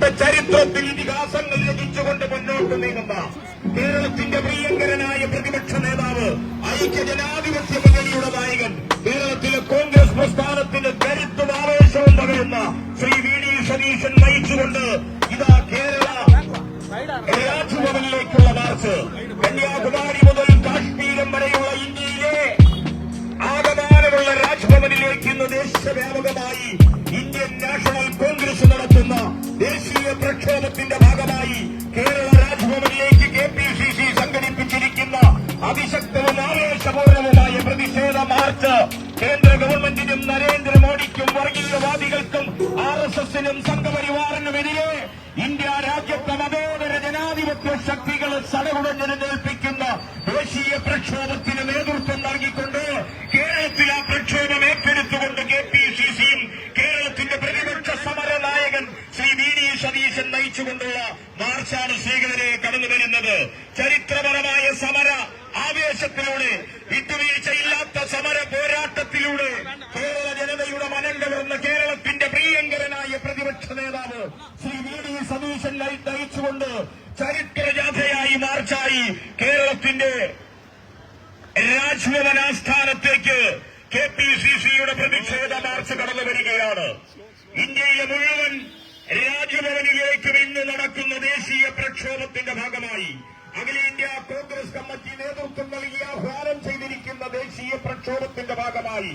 ഇല്ലാത്ത ചരിത്രത്തിൽ ഇതിഹാസങ്ങൾ രചിച്ചുകൊണ്ട് മുന്നോട്ട് നീങ്ങുന്ന കേരളത്തിന്റെ പ്രിയങ്കരനായ പ്രതിപക്ഷ നേതാവ് ഐക്യ ജനാധിപത്യ മുന്നണിയുടെ നായകൻ കേരളത്തിലെ കോൺഗ്രസ് പ്രസ്ഥാനത്തിന്റെ കരുത്തും ആവേശവും പകരുന്ന ശ്രീ വി ഡി സതീശൻ നയിച്ചുകൊണ്ട് ഇതാ കേരള രാജ്ഭവനിലേക്കുള്ള മാർച്ച്. കന്യാകുമാരി മുതൽ കാശ്മീരം വരെയുള്ള ഇന്ത്യയിലെ ആകമാനമുള്ള രാജ്ഭവനിലേക്ക് ഇന്ന് ദേശവ്യാപകമായി ഇന്ത്യൻ നാഷണൽ കോൺഗ്രസ് മാർച്ച് കേന്ദ്ര ഗവൺമെന്റിനും നരേന്ദ്രമോദിക്കും വർഗീയവാദികൾക്കും ആർ എസ് എസിനും സംഘപരിവാറിനുമെതിരെ ഇന്ത്യ രാജ്യത്തെ മതേതര ജനാധിപത്യ ശക്തികൾ സടകുടഞ്ഞെഴുന്നേൽപ്പിക്കുന്ന ദേശീയ പ്രക്ഷോഭത്തിന് നേതൃത്വം നൽകിക്കൊണ്ട് കേരളത്തിൽ ആ പ്രക്ഷോഭം ഏറ്റെടുത്തുകൊണ്ട് കെ പി സി സിയും കേരളത്തിന്റെ പ്രതിപക്ഷ സമര നായകൻ ശ്രീ വി ഡി സതീശൻ നയിച്ചുകൊണ്ടുള്ള മാർച്ചാണ് ശ്രീകരനെ കടന്നു വരുന്നത് ചരിത്രപരമായ സമര ആവേശത്തിലൂടെ വിട്ടുവീഴ്ചയില്ലാത്ത സമര പോരാട്ടത്തിലൂടെ കേരള ജനതയുടെ മനം കവർന്ന കേരളത്തിന്റെ പ്രിയങ്കരനായ പ്രതിപക്ഷ നേതാവ് ശ്രീ വി ഡി സതീശൻ നയി- നയിച്ചുകൊണ്ട് ചരിത്രജാഥയായി മാർച്ചായി കേരളത്തിന്റെ രാജ്ഭവൻ ആസ്ഥാനത്തേക്ക് കെ പി സി സിയുടെ പ്രതിഷേധ മാർച്ച് കടന്നു വരികയാണ്. ഇന്ത്യയിലെ മുഴുവൻ രാജ്ഭവനിലേക്കും ഇന്ന് നടക്കുന്ന ദേശീയ പ്രക്ഷോഭത്തിന്റെ ഭാഗമായി അഖിലേന്ത്യ കോൺഗ്രസ് കമ്മിറ്റി നേതൃത്വം നൽകി ആഹ്വാനം ചെയ്തിരിക്കുന്ന ദേശീയ പ്രക്ഷോഭത്തിന്റെ ഭാഗമായി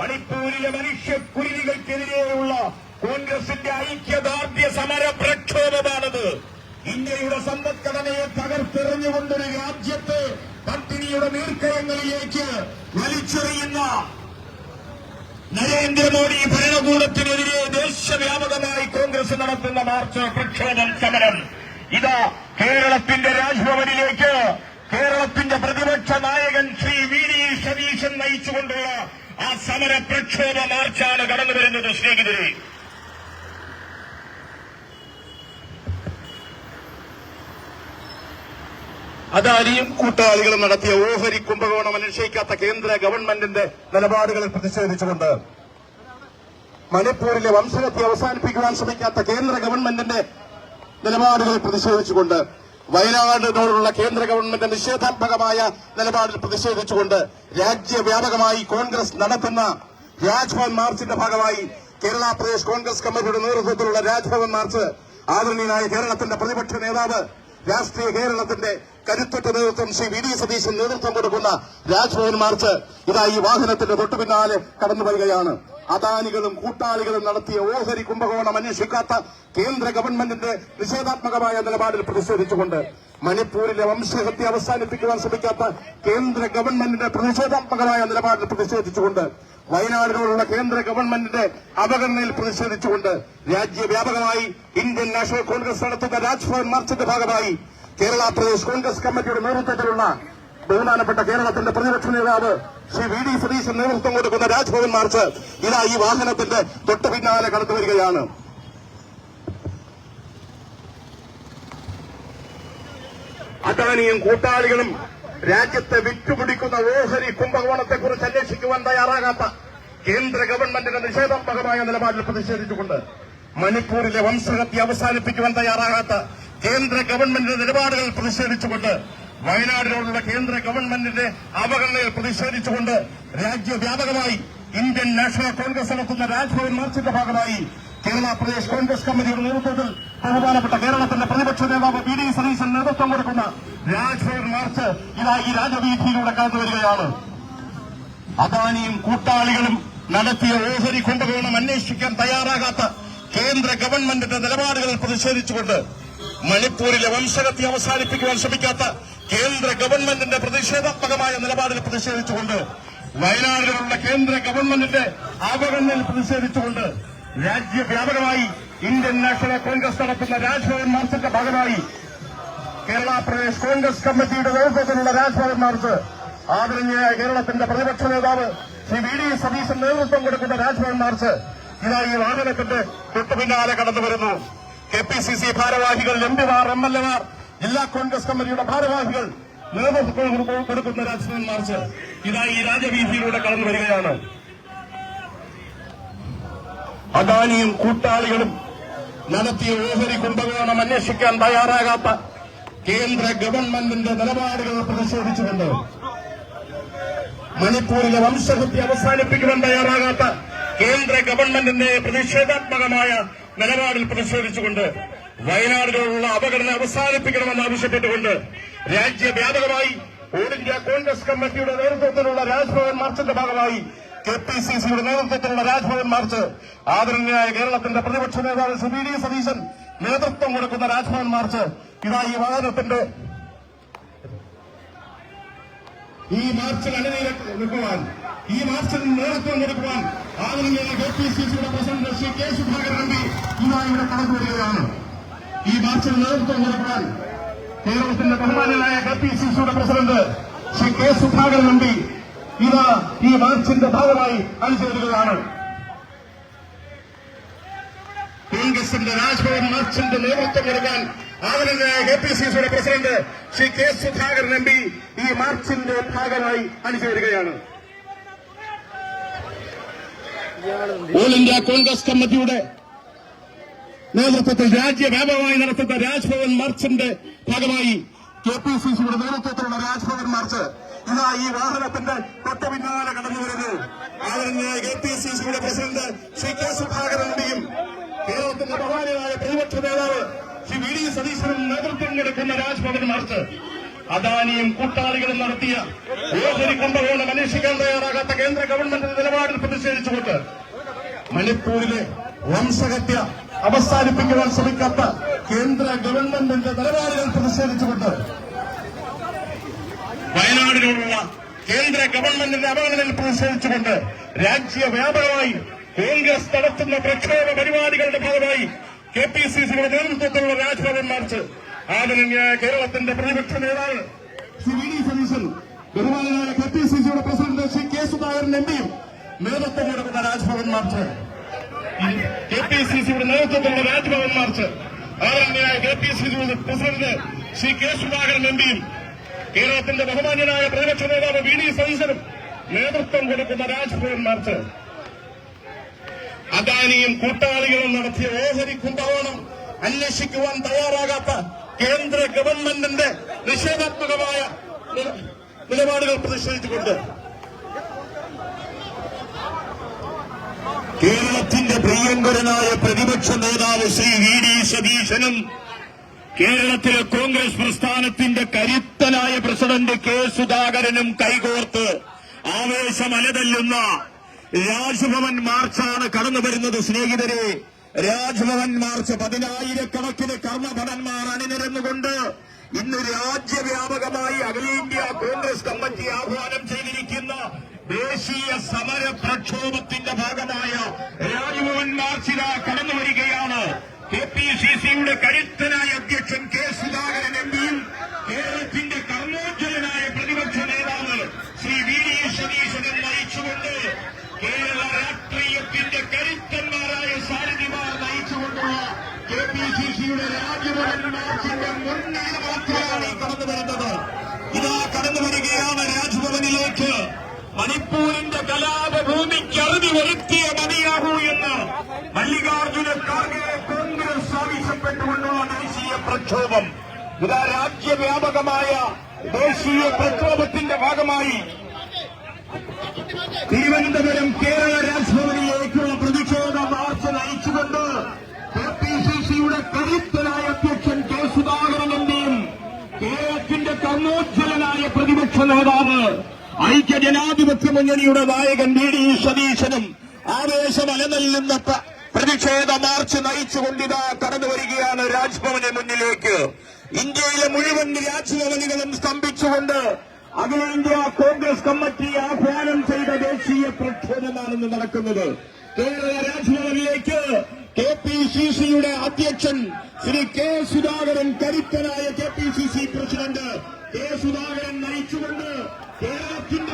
മണിപ്പൂരിലെ മനുഷ്യക്കുരുതികൾക്കെതിരെയുള്ള കോൺഗ്രസിന്റെ ഐക്യദാർഢ്യ സമര പ്രക്ഷോഭമാണത്. ഇന്ത്യയുടെ സമ്പദ്ഘടനയെ തകർത്തെറിഞ്ഞുകൊണ്ടൊരു രാജ്യത്തെ പട്ടിണിയുടെ നീർക്കയങ്ങളിലേക്ക് വലിച്ചെറിയുന്ന നരേന്ദ്രമോദി ഭരണകൂടത്തിനെതിരെ ദേശവ്യാപകമായി കോൺഗ്രസ് നടത്തുന്ന മാർച്ച് പ്രക്ഷോഭം സമരം. ഇതാ കേരളത്തിന്റെ രാജ്ഭവനിലേക്ക് കേരളത്തിന്റെ പ്രതിപക്ഷ നായകൻ ശ്രീ വി ഡി സതീശൻ നയിച്ചുകൊണ്ടുള്ള ആ സമര പ്രക്ഷോഭ മാർച്ചാണ് കടന്നു വരുന്നത് സ്നേഹിതരെ. അദാനിയും കൂട്ടാളികളും നടത്തിയ ഓഹരി കുംഭകോണം അനുഷ്ഠിക്കാത്ത കേന്ദ്ര ഗവൺമെന്റിന്റെ നിലപാടുകളിൽ പ്രതിഷേധിച്ചുകൊണ്ട് മണിപ്പൂരിലെ വംശഹത്യ അവസാനിപ്പിക്കുവാൻ ശ്രമിക്കാത്ത കേന്ദ്ര ഗവൺമെന്റിന്റെ നിലപാടുകളിൽ പ്രതിഷേധിച്ചുകൊണ്ട് വയനാടിനോടുള്ള കേന്ദ്ര ഗവൺമെന്റ് നിഷേധാത്മകമായ നിലപാടിൽ പ്രതിഷേധിച്ചുകൊണ്ട് രാജ്യവ്യാപകമായി കോൺഗ്രസ് നടത്തുന്ന രാജ്ഭവൻ മാർച്ചിന്റെ ഭാഗമായി കേരള പ്രദേശ് കോൺഗ്രസ് കമ്മിറ്റിയുടെ നേതൃത്വത്തിലുള്ള രാജ്ഭവൻ മാർച്ച് ആദരണീയനായ കേരളത്തിന്റെ പ്രതിപക്ഷ നേതാവ് രാഷ്ട്രീയ കേരളത്തിന്റെ കരുത്തുറ്റ നേതൃത്വം ശ്രീ വി ഡി സതീശൻ നേതൃത്വം കൊടുക്കുന്ന രാജ്ഭവൻ മാർച്ച് ഇതാ ഈ വാഹനത്തിന്റെ തൊട്ടു പിന്നാലെ കടന്നു വരികയാണ്. അദാനികളും കൂട്ടാളികളും നടത്തിയ ഓഹരി കുംഭകോണം അന്വേഷിക്കാത്ത കേന്ദ്ര ഗവൺമെന്റിന്റെ നിഷേധാത്മകമായ നിലപാടിൽ പ്രതിഷേധിച്ചുകൊണ്ട് മണിപ്പൂരിലെ വംശഹത്യ അവസാനിപ്പിക്കുവാൻ ശ്രമിക്കാത്ത കേന്ദ്ര ഗവൺമെന്റിന്റെ പ്രതിഷേധാത്മകമായ നിലപാടിൽ പ്രതിഷേധിച്ചുകൊണ്ട് വയനാടിനോടുള്ള കേന്ദ്ര ഗവൺമെന്റിന്റെ അവഗണനയിൽ പ്രതിഷേധിച്ചുകൊണ്ട് രാജ്യവ്യാപകമായി ഇന്ത്യൻ നാഷണൽ കോൺഗ്രസ് നടത്തുന്ന രാജ്ഭവൻ മാർച്ചിന്റെ ഭാഗമായി കേരള പ്രദേശ് കോൺഗ്രസ് കമ്മിറ്റിയുടെ നേതൃത്വത്തിലുള്ള ബഹുമാനപ്പെട്ട കേരളത്തിന്റെ പ്രതിപക്ഷ നേതാവ് ശ്രീ വി ഡി സതീശൻ നേതൃത്വം കൊടുക്കുന്ന രാജ്ഭവൻ മാർച്ച് ഇതാ ഈ വാഹനത്തിന്റെ തൊട്ടു പിന്നാലെ കടന്നു വരികയാണ്. അദാനിയും കൂട്ടാളികളും രാജ്യത്തെ വിറ്റുപിടിക്കുന്ന ഓഹരി കുംഭകോണത്തെക്കുറിച്ച് അന്വേഷിക്കുവാൻ തയ്യാറാകാത്ത കേന്ദ്ര ഗവൺമെന്റിന്റെ നിഷേധാത്മകമായ നിലപാടിൽ പ്രതിഷേധിച്ചുകൊണ്ട് മണിപ്പൂരിലെ വംശഹത്യ അവസാനിപ്പിക്കുവാൻ തയ്യാറാകാത്ത കേന്ദ്ര ഗവൺമെന്റിന്റെ നിലപാടുകൾ പ്രതിഷേധിച്ചുകൊണ്ട് വയനാടിനോടുള്ള കേന്ദ്ര ഗവൺമെന്റിന്റെ അവഗണനയിൽ പ്രതിഷേധിച്ചുകൊണ്ട് രാജ്യവ്യാപകമായി ഇന്ത്യൻ നാഷണൽ കോൺഗ്രസ് നടത്തുന്ന രാജ്ഭവൻ മാർച്ചിന്റെ ഭാഗമായി കേരള പ്രദേശ് കോൺഗ്രസ് കമ്മിറ്റിയുടെ നേതൃത്വത്തിൽ ബഹുമാനപ്പെട്ട കേരളത്തിന്റെ പ്രതിപക്ഷ നേതാവ് വി ഡി സതീശൻ നേതൃത്വം കൊടുക്കുന്ന രാജ്ഭവൻ മാർച്ച് ഇതാ ഈ രാജവീഥിയിലൂടെ കടന്നു വരികയാണ്. അദാനിയും കൂട്ടാളികളും നടത്തിയ ഓഹരി കുംഭകോണം അന്വേഷിക്കാൻ തയ്യാറാകാത്ത കേന്ദ്ര ഗവൺമെന്റിന്റെ നിലപാടുകളിൽ പ്രതിഷേധിച്ചുകൊണ്ട് മണിപ്പൂരിലെ വംശഹത്യ അവസാനിപ്പിക്കുവാൻ ശ്രമിക്കാത്ത കേന്ദ്ര ഗവൺമെന്റിന്റെ പ്രതിഷേധാത്മകമായ നിലപാടിൽ പ്രതിഷേധിച്ചുകൊണ്ട് വയനാടിലുള്ള കേന്ദ്ര ഗവൺമെന്റിന്റെ അവഗണനയിൽ പ്രതിഷേധിച്ചുകൊണ്ട് രാജ്യവ്യാപകമായി ഇന്ത്യൻ നാഷണൽ കോൺഗ്രസ് നടത്തുന്ന രാജ്ഭവൻ മാർച്ചിന്റെ ഭാഗമായി കേരള പ്രദേശ് കോൺഗ്രസ് കമ്മിറ്റിയുടെ നേതൃത്വത്തിലുള്ള രാജ്ഭവൻ മാർച്ച് ആദരണീയ കേരളത്തിന്റെ പ്രതിപക്ഷ നേതാവ് ശ്രീ വി ഡി സതീശൻ നേതൃത്വം കൊടുക്കുന്ന രാജ്ഭവൻ മാർച്ച് ഇതാ ഈ വാഹനത്തിന്റെ തൊട്ടു പിന്നാലെ കടന്നു വരുന്നു. കെ പി സി സി ഭാരവാഹികൾ എം പിമാർ എം എൽ എമാർ ജില്ലാ കോൺഗ്രസ് കമ്മിറ്റിയുടെ ഭാരവാഹികൾ നേതൃത്വം കൊടുക്കുന്ന രാജ്ഭവൻ മാർച്ച് ഇതാ ഈ രാജവീതിയിലൂടെ കടന്നു വരികയാണ്. അദാനിയും കൂട്ടാളികളും നടത്തിയ ഓഹരി കുംഭകോണം അന്വേഷിക്കാൻ തയ്യാറാകാത്ത കേന്ദ്ര ഗവൺമെന്റിന്റെ നിലപാടുകൾ പ്രതിഷേധിച്ചുകൊണ്ട് മണിപ്പൂരിലെ വംശഹത്യ അവസാനിപ്പിക്കുവാൻ തയ്യാറാകാത്ത കേന്ദ്ര ഗവൺമെന്റിന്റെ പ്രതിഷേധാത്മകമായ നിലപാടിൽ പ്രതിഷേധിച്ചുകൊണ്ട് വയനാടിലുള്ള അപകടം അവസാനിപ്പിക്കണമെന്ന് ആവശ്യപ്പെട്ടുകൊണ്ട് രാജ്യവ്യാപകമായി ഓൾ ഇന്ത്യ കോൺഗ്രസ് കമ്മിറ്റിയുടെ നേതൃത്വത്തിലുള്ള രാജ്ഭവൻ മാർച്ചിന്റെ ഭാഗമായി കെ പി സി സിയുടെ നേതൃത്വത്തിലുള്ള രാജ്ഭവൻ മാർച്ച്. ആദരണീയായ കേരളത്തിന്റെ പ്രതിപക്ഷ നേതാവ് ശ്രീ വി ഡി സതീശൻ നേതൃത്വം കൊടുക്കുന്ന രാജ്ഭവൻ മാർച്ച്. ഇതാ ഈ വാഹനത്തിന്റെ ഈ മാർച്ചിൽ അണിനിര നിൽക്കുവാൻ ഈ മാർച്ചിൽ നേതൃത്വം കൊടുക്കുവാൻ ആദരണീയ കെ പി സി സിയുടെ president Shri K Sudhakaran M P ഇതാ ഇവിടെ കടന്നു വരികയാണ്. ഈ മാർച്ചിൽ നേതൃത്വം കൊടുക്കുവാൻ കേരളത്തിന്റെ ബഹുമാനായ കെ പി സി സിയുടെ president Shri K Sudhakaran M ഇത് ഈ മാർച്ചിന്റെ ഭാഗമായി അണിചേരുകയാണ്. കോൺഗ്രസിന്റെ രാജ്ഭവൻ മാർച്ചിന്റെ നേതൃത്വം നൽകാൻ ആദരണീയ കെ പി സി സിയുടെ president Shri K Sudhakaran M P ഈ മാർച്ചിന്റെ ഭാഗമായി അണിചേരുകയാണ്. ഓൾ ഇന്ത്യ കോൺഗ്രസ് കമ്മിറ്റിയുടെ നേതൃത്വത്തിൽ രാജ്യവ്യാപകമായി നടത്തുന്ന രാജ്ഭവൻ മാർച്ചിന്റെ ഭാഗമായി കെ പി സി സിയുടെ നേതൃത്വത്തിലുള്ള രാജ്ഭവൻ മാർച്ച് ഇതാ ഈ വാഹനത്തിന്റെ തൊട്ട പിന്നാലെ കടന്നു വരുന്നു ആദരണീയ കെ പി സി സിയുടെ പ്രസിഡന്റ് ശ്രീ കെ സുധാകരൻ എംപിയും കേരളത്തിന്റെ ബഹുമാനായ പ്രതിപക്ഷ നേതാവ് ശ്രീ വി ഡി സതീശനും നേതൃത്വം കൊടുക്കുന്ന രാജ്ഭവൻ മാർച്ച്. അദാനിയും കൂട്ടാളികളും നടത്തിയ ഓഹരി കുംഭകോണം അന്വേഷിക്കാൻ തയ്യാറാകാത്ത കേന്ദ്ര ഗവൺമെന്റിന്റെ നിലപാടിൽ പ്രതിഷേധിച്ചുകൊണ്ട് മണിപ്പൂരിലെ വംശഹത്യ അവസാനിപ്പിക്കുവാൻ ശ്രമിക്കാത്ത കേന്ദ്ര ഗവൺമെന്റിന്റെ നിലപാടുകൾ പ്രതിഷേധിച്ചുകൊണ്ട് വയനാടിനോടുള്ള കേന്ദ്ര ഗവൺമെന്റിന്റെ അവഗണനയിൽ പ്രതിഷേധിച്ചുകൊണ്ട് രാജ്യവ്യാപകമായി കോൺഗ്രസ് നടത്തുന്ന പ്രക്ഷോഭ പരിപാടികളുടെ ഭാഗമായി കെ പി സി സിയുടെ നേതൃത്വത്തിലുള്ള രാജ്ഭവൻ മാർച്ച് ആദരണീയായ കേരളത്തിന്റെ പ്രതിപക്ഷ നേതാവ് ബഹുമാനായ കെ പി സി സിയുടെ president Shri K Sudhakaran M പിയും നേതൃത്വം കൊടുക്കുന്ന Raj Bhavan march. K P C സിയുടെ നേതൃത്വത്തിലുള്ള രാജ്ഭവൻ മാർച്ച് ആദരണീയായ കെ പി സി സിയുടെ president Shri K Sudhakaran M പിയും കേരളത്തിന്റെ ബഹുമാന്യനായ പ്രതിപക്ഷ നേതാവ് വി ഡി സതീശനും നേതൃത്വം കൊടുക്കുന്ന മാർച്ച് അദാനിയും കൂട്ടാളികളും നടത്തിയ ഓഹരി കുംഭകോണം അന്വേഷിക്കുവാൻ തയ്യാറാകാത്ത കേന്ദ്ര ഗവൺമെന്റിന്റെ നിഷേധാത്മകമായ നിലപാടുകൾ പ്രതിഷേധിച്ചുകൊണ്ട് കേരളത്തിന്റെ പ്രിയങ്കരനായ പ്രതിപക്ഷ നേതാവ് ശ്രീ വി ഡി സതീശനും കേരളത്തിലെ കോൺഗ്രസ് പ്രസ്ഥാനത്തിന്റെ കരുത്തനായ പ്രസിഡന്റ് കെ സുധാകരനും കൈകോർത്ത് ആവേശം അലതല്ലുന്ന രാജ്ഭവൻ മാർച്ചാണ് കടന്നു വരുന്നത്. സ്നേഹിതരെ രാജ്ഭവൻ മാർച്ച് പതിനായിരക്കണക്കിന് കർമ്മഭടന്മാർ അണിനിരന്നുകൊണ്ട് ഇന്ന് രാജ്യവ്യാപകമായി അഖിലേന്ത്യാ കോൺഗ്രസ് കമ്മിറ്റി ആഹ്വാനം ചെയ്തിരിക്കുന്ന ദേശീയ സമര പ്രക്ഷോഭത്തിന്റെ ഭാഗമായ രാജ്ഭവൻ മാർച്ചില മണിപ്പൂരിന്റെ കലാപഭൂമിക്ക് അറുതി വരുത്തിയ മതിയാകൂ എന്ന് മല്ലികാർജുന ഖാർഗെ കോൺഗ്രസ് ആവശ്യപ്പെട്ടുകൊണ്ടുള്ള ദേശീയ പ്രക്ഷോഭം. ഇതാ രാജ്യവ്യാപകമായ ദേശീയ പ്രക്ഷോഭത്തിന്റെ ഭാഗമായി തിരുവനന്തപുരം കേരള രാജ്ഭവനിലേക്കുള്ള പ്രതിഷേധ മാർച്ച് നയിച്ചുകൊണ്ട് കെ പി സി സിയുടെ കരുത്തനായ അധ്യക്ഷൻ കെ സുധാകരൻ എന്നെയും കേരളത്തിന്റെ കർമ്മോജ്വലനായ പ്രതിപക്ഷ നേതാവ് ഐക്യ ജനാധിപത്യ മുന്നണിയുടെ നായകൻ വി ഡി സതീശനും ആവേശം അലനല്ലുന്ന പ്രതിഷേധ മാർച്ച് നയിച്ചുകൊണ്ടിതാ കടന്നു വരികയാണ് രാജ്ഭവന് മുന്നിലേക്ക്. ഇന്ത്യയിലെ മുഴുവൻ രാജ്ഭവനുകളും സ്തംഭിച്ചുകൊണ്ട് അഖിലേന്ത്യാ കോൺഗ്രസ് കമ്മിറ്റി ആഹ്വാനം ചെയ്ത ദേശീയ പ്രക്ഷോഭമാണെന്ന് നടക്കുന്നത്. കേരള രാജ്ഭവനിലേക്ക് കെ പി സി സിയുടെ അധ്യക്ഷൻ ശ്രീ കെ സുധാകരൻ കരുത്തനായ K P C C president K Sudhakaran നയിച്ചുകൊണ്ട് Kerala Kim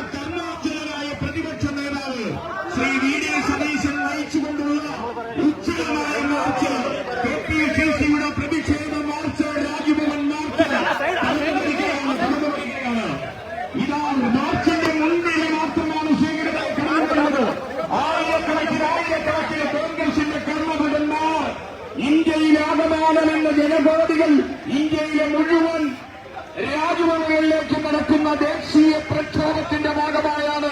പ്രക്ഷോഭത്തിന്റെ ഭാഗമായാണ്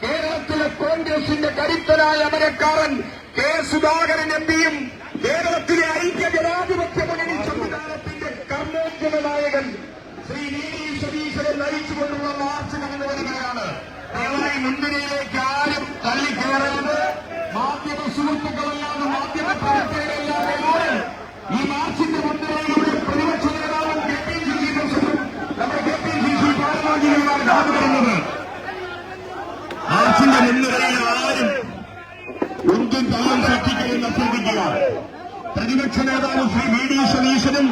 കേരളത്തിലെ കോൺഗ്രസിന്റെ കരുത്തനായ അമരക്കാരൻ കെ സുധാകരൻ എം പിയും കേരളത്തിലെ ഐക്യ ജനാധിപത്യ മുന്നണി സംവിധാനത്തിന്റെ കർമ്മോദ്യമ നായകൻ ശ്രീ വി സതീശനെ നയിച്ചുകൊണ്ടുള്ള മാർച്ച് നടന്നു വരികയാണ് ദയവായി മുൻനിരയിലേക്ക് ആരും തള്ളിക്കയറരുത് മാധ്യമ സുഹൃത്തുക്കളല്ലാതെ മാധ്യമ പ്രവർത്തകരല്ലാതെ ആരും ഈ മാർച്ചിന്റെ മുൻനിരയിലൂടെ പ്രതിപക്ഷ നേതാവും കെ പി സി സി നമ്മുടെ കെ പി സി സി ഭാരവാഹികളുമാണ് വരുന്നത് മുൻനിരയിൽ ആരും ഒന്നും തള്ളം സൃഷ്ടിക്കരുതെന്ന് അഭ്യർത്ഥിക്കുക പ്രതിപക്ഷ നേതാവ് ശ്രീ വി ഡി സതീശനും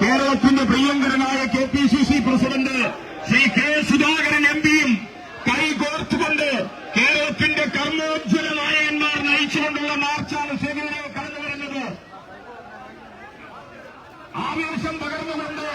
കേരളത്തിന്റെ പ്രിയങ്കരനായ K P C C president Shri K Sudhakaran M പിയും കൈകോർത്തുകൊണ്ട് കേരളത്തിന്റെ കർമ്മോജ്വല നായകന്മാർ നയിച്ചുകൊണ്ടുള്ള മാർച്ചാണ് സേവനങ്ങൾ കടന്നു വരുന്നത് ആവേശം പകർന്നുകൊണ്ട്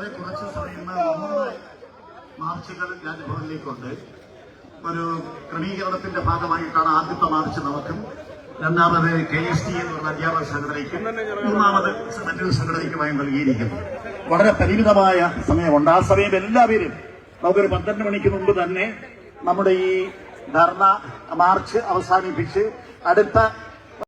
വളരെ കുറച്ച് സമയം മൂന്ന് മാർച്ചുകൾ രാജ്ഭവനിലേക്കുണ്ട് ഒരു ക്രമീകരണത്തിന്റെ ഭാഗമായിട്ടാണ് ആദ്യത്തെ മാർച്ച് നമുക്കും. രണ്ടാമത് കെ എസ് ടി എന്ന് പറഞ്ഞ അധ്യാപക സംഘടനയ്ക്കും മൂന്നാമത് മറ്റൊരു സംഘടനയ്ക്കുമായി നൽകിയിരിക്കുന്നു. വളരെ പരിമിതമായ സമയമുണ്ട്. ആ സമയം എല്ലാവരും നമുക്കൊരു പന്ത്രണ്ട് മണിക്ക് മുമ്പ് തന്നെ നമ്മുടെ ഈ ധർണ മാർച്ച് അവസാനിപ്പിച്ച് അടുത്ത